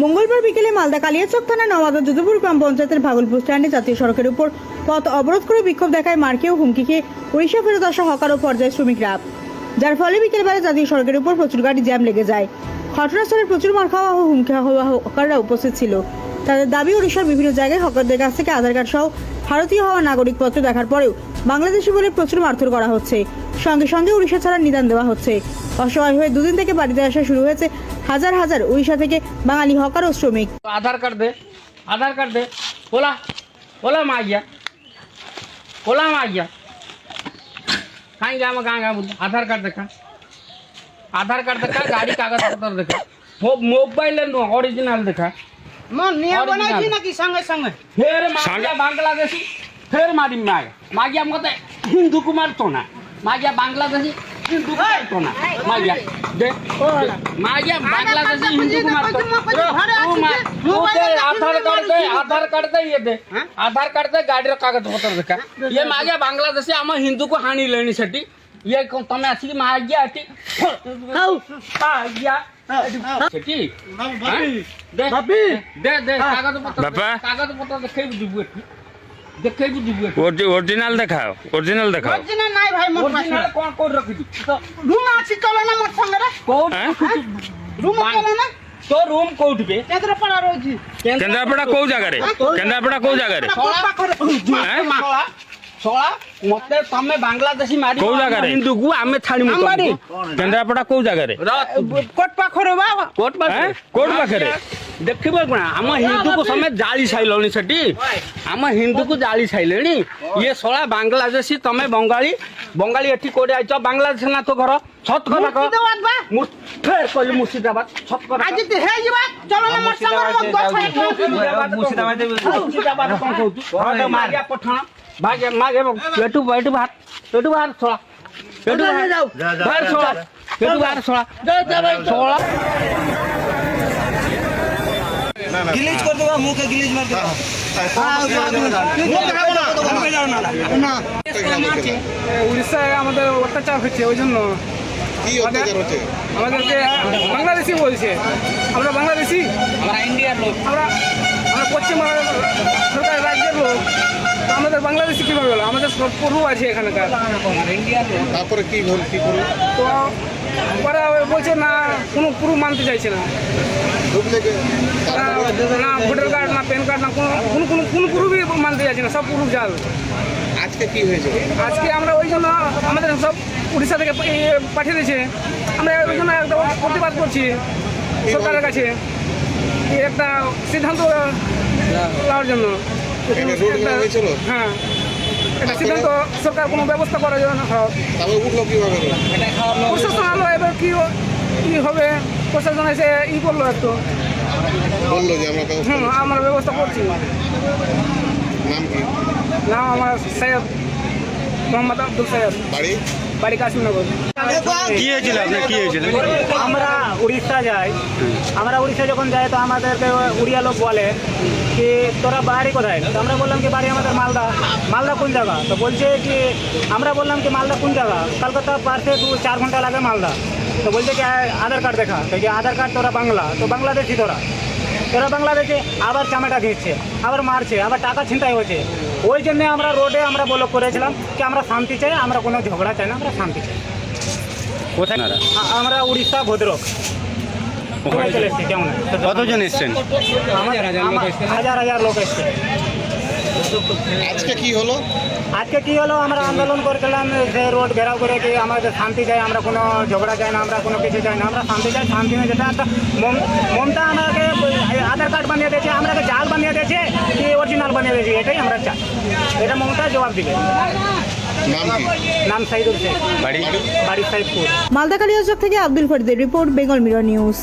মঙ্গলবার বিকেলে মালদা কালিয়াচক থানা নওয়াদা যদুপুর গ্রাম পঞ্চায়েতের ভাগলপুর স্ট্যান্ডে জাতীয় সড়কের উপর পথ অবরোধ করে বিক্ষোভ দেখায় মার্কে ও হুমকি খেয়ে উড়িষ্যা ফেরত আসা হকার ও পর্যায় শ্রমিকরা। যার ফলে বিকেলবেলা জাতীয় সড়কের উপর প্রচুর গাড়ি জ্যাম লেগে যায়। ঘটনাস্থলে প্রচুর মার খাওয়া ও হুমকি হওয়া হকাররা উপস্থিত ছিল। তাদের দাবি, উড়িষ্যার বিভিন্ন জায়গায় হকারদের কাছ থেকে আধার কার্ড সহ ভারতীয় হওয়া নাগরিকপত্র দেখার পরেও বাংলাদেশি বলে প্রচুর মারধর করা হচ্ছে। সঙ্গে সঙ্গে উড়িষ্যা ছাড়ার নিদান দেওয়া হচ্ছে। অসহায় হয়ে দুদিন থেকে বাড়িতে আসা শুরু হয়েছে হাজার হাজার উড়িষ্যা থেকে বাঙালি হকার ও শ্রমিক। আধার কার্ড দে আধার কার্ড দে। ওলা ওলা মাইয়া ওলা মাইয়া কাই গাম গাম গাম আধার কার্ড দেখা। আধার কার্ড দেখা গাড়ি কাগজপত্র দেখা। মোবাইলের অরিজিনাল দেখা। সঙ্গে সঙ্গে? ফের বাংলাদেশি ফের মারি মায়। মাগি মতে হিন্দু কুমার তো না। माझ्या बांगलादेशी हिंदू मारतो ना. माझ्या दे माझ्या बांगलादेशी हिंदू मारतो. तू मार तू ते आधार कार्ड दे आधार कार्ड दे ये दे. आधार कार्ड दे गाडीर कागदपत्र दे का? ये माझ्या बांगलादेशी आम्हा हिंदूको हानी लेण्यासाठी. ये तुम्ही असली माझी अटी. कागदपत्र कागदपत्र দেখেই বুঝি বুয়ে অরিজিনাল দেখাও অরিজিনাল দেখাও অরিজিনাল নাই ভাই মোর পাশে অরিজিনাল কোন কোড রাখি দি রুম আছে চলে না মোর সঙ্গে রে কোড রুম চলে না তো রুম কোউঠি বে কেন্দ্রাপড়া রোজি কেন্দ্রাপড়া কোউ জায়গা রে কেন্দ্রাপড়া কোউ জায়গা রে সলা ସଳା ମତେ ତମେ ବାଂଲାଦେଶୀ ମାରି କୋଉ ଜାଗାରେ ହିନ୍ଦୁକୁ ଆମେ ଛାଣିବୁ କେନ୍ଦ୍ରାପଡା କୋଉ ଜାଗାରେ କୋର୍ଟ ପାଖରେ ବା କୋର୍ଟ ପାଖରେ କୋର୍ଟ ପାଖରେ ଦେଖିବ କଣ ଆମ ହିନ୍ଦୁକୁ ସମେ ଜାଳି ସାରିଲଣି ସେଠି ଆମ ହିନ୍ଦୁକୁ ଜାଳି ସାଇଲେଣି ଇଏ ଶଳା ବାଂଲାଦେଶୀ ତମେ ବଙ୍ଗାଳୀ ବଙ୍ଗାଳୀ ଏଠି କୋଉଠି ଆଇଛ ବାଂଲାଦେଶ ନା ତୋ ଘର ଛତ କଥା କହ କହିଲି ମୁର୍ସିଦାବାଦ ଛତ କଥା ମୁର୍ସିଦାବାଦ ମାଗେ ମାଗେ ଏଠୁ ଏଠୁ ବାହାର ଏଠୁ ବାହାର ଶଳା ଶଳା ଶଳା গিলিজ করে দেবা মুখে গিলিজ মার দেবো। উড়িষ্যায় আমাদের অত্যাচার হচ্ছে ওই জন্য। কি হচ্ছে? আমাদেরকে বাংলাদেশি বলছে। আমরা বাংলাদেশি? আমরা ইন্ডিয়ার লোক। আমরা পশ্চিম সরকার রাজ্যের লোক আমাদের বাংলাদেশে কীভাবে হলো? আমাদের সব পূর্ব আছে এখানকার। তারপরে কী হল কী করল? তো ওরা বলছে না কোনো পুরো মানতে চাইছে না। না ভোটার কার্ড না প্যান কার্ড না কোনো কোনো কোনো পুরুবই মানতে চাইছে না সব পুরুষ জাল। আজকে কি হয়েছে? আজকে আমরা ওই জন্য আমাদের সব উড়িষ্যা থেকে পাঠিয়ে দিয়েছে। আমরা ওই জন্য একটা প্রতিবাদ করছি সরকারের কাছে। একটা সিদ্ধান্ত নেওয়ার জন্য। হ্যাঁ। একটা সিদ্ধান্ত সরকার কোনো ব্যবস্থা করার জন্য প্রশাসন আমরা এবার কি কি হবে? প্রশাসন এসে ই করল একটু। বলল যে আমরা ব্যবস্থা করছি। নাম আমার সৈয়দ মোহাম্মদ আব্দুল সৈয়দ বাড়ি? বাড়ি কাশ্মীরনগর কি হয়েছিল আপনার? কি হয়েছিল? আমরা উড়িষ্যা যাই। আমরা উড়িষ্যা যখন যাই তো আমাদেরকে উড়িয়া লোক বলে কি তোরা বাড়ি কোথায়? তো আমরা বললাম কি বাড়ি আমাদের মালদা। মালদা কোন জায়গা? তো বলছে কি আমরা বললাম কি মালদা কোন জায়গা? কলকাতা পারতে দু চার ঘণ্টা লাগে মালদা। তো বলছে কি আধার কার্ড দেখা। তো কি আধার কার্ড তোরা বাংলা। তো বাংলাদেশি তোরা। তোরা বাংলাদেশে আবার চামেটা দিচ্ছে আবার মারছে আবার টাকা ছিনতাই হচ্ছে। ওই জন্যে আমরা রোডে আমরা বলক করেছিলাম কি আমরা শান্তি চাই আমরা কোনো ঝগড়া চাই না আমরা শান্তি চাই। কোথায় আমরা উড়িষ্যা ভদ্রক। চলে এসছি কেমন? কতজন এসছেন? হাজার হাজার লোক এসছে। আজকে কি হলো? আজকে কি হলো? আমরা আন্দোলন করছিলাম যে রোড ঘেরাও করে কি আমাদের শান্তি চাই আমরা কোনো ঝগড়া চাই না আমরা কোনো কিছু চাই না আমরা শান্তি চাই। শান্তি নেই যেটা একটা মম- মমতা আমাকে আধার কার্ড বানিয়ে দিয়েছে আমরা জাল বানিয়ে দিয়েছে কি অরিজিনাল বানিয়ে দিয়েছে এটাই আমরা চাই। এটা মমতা জবাব দিবে। নাম কি? নাম সাইদুল শেখ। বাড়ি? বাড়ি সাইদপুর মালদা কালিয়াচক থেকে আব্দুল ফরিদের রিপোর্ট বেঙ্গল মিরর নিউজ।